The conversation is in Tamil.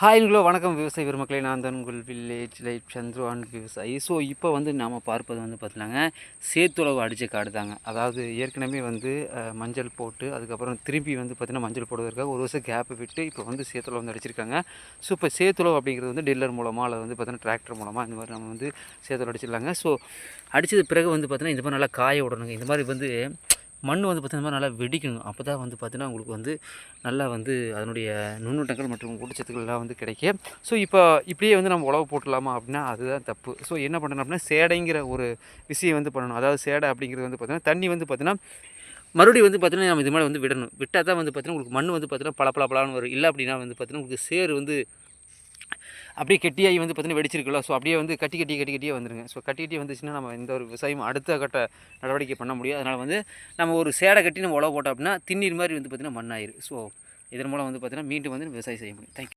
ஹாய்ங்களோ வணக்கம் விவசாய பெருமக்களே. நான் தான் உங்கள் வில்லேஜ் லைட் சந்துரு விவசாயி. ஸோ இப்போ வந்து நாம் பார்ப்பது வந்து பார்த்தினாங்க சேத்துளவு அடித்த காடு தாங்க. அதாவது ஏற்கனவே வந்து மஞ்சள் போட்டு அதுக்கப்புறம் திரும்பி வந்து பார்த்திங்கன்னா மஞ்சள் போடுவதற்காக ஒரு வருஷம் கேப் விட்டு இப்போ வந்து சேத்துளவு வந்து அடிச்சிருக்காங்க. ஸோ இப்போ சேத்துளவு அப்படிங்கிறது வந்து டில்லர் மூலமாக அல்லது வந்து பார்த்திங்கன்னா டிராக்டர் மூலமாக இந்த மாதிரி நம்ம வந்து சேத்துளவு அடிச்சிடலாங்க. ஸோ அடித்தது பிறகு வந்து பார்த்திங்கன்னா இந்த மாதிரி நல்லா காய விடணுங்க. இந்த மாதிரி வந்து மண் வந்து பார்த்தீங்கன்னா நல்லா வெடிக்கணும். அப்போ தான் வந்து பார்த்திங்கன்னா உங்களுக்கு வந்து நல்லா வந்து அதனுடைய நுண்ணூட்டங்கள் மற்றும் ஊட்டச்சத்துக்கள்லாம் வந்து கிடைக்கும். ஸோ இப்போ இப்படியே வந்து நம்ம உழவு போட்டுடலாமா அப்படின்னா அதுதான் தப்பு. ஸோ என்ன பண்ணணும் அப்படின்னா சேடைங்கிற ஒரு விஷயம் வந்து பண்ணணும். அதாவது சேடை அப்படிங்கிறது வந்து பார்த்திங்கன்னா தண்ணி வந்து பார்த்திங்கன்னா மறுபடியும் வந்து பார்த்தீங்கன்னா நம்ம இது மாதிரி வந்து விடணும். விட்டால் தான் வந்து பார்த்தீங்கன்னா உங்களுக்கு மண் வந்து பார்த்தீங்கன்னா பல பல பலான்னு வரும். இல்லை அப்படின்னா வந்து பார்த்தீங்கன்னா உங்களுக்கு சேர் வந்து அப்படியே கெட்டியாகி வந்து பார்த்தீங்கன்னா வெடிச்சிருக்குல்ல. ஸோ அப்படியே வந்து கட்டி கட்டி கட்டி கட்டியே வந்துருங்க. ஸோ கட்டி கட்டி வந்துச்சுன்னா நம்ம எந்த ஒரு விவசாயம் அடுத்த கட்ட நடவடிக்கை பண்ண முடியும் அதனால் வந்து நம்ம ஒரு சேடை கட்டி நம்ம உழவு போட்டோம் அப்படின்னா திண்ணீர் மாதிரி வந்து பார்த்திங்கன்னா மண்ணாயிரு ஸோ இதன் மூலம் வந்து பார்த்திங்கன்னா மீண்டும் வந்து விவசாயம் செய்ய முடியும். தேங்க்யூ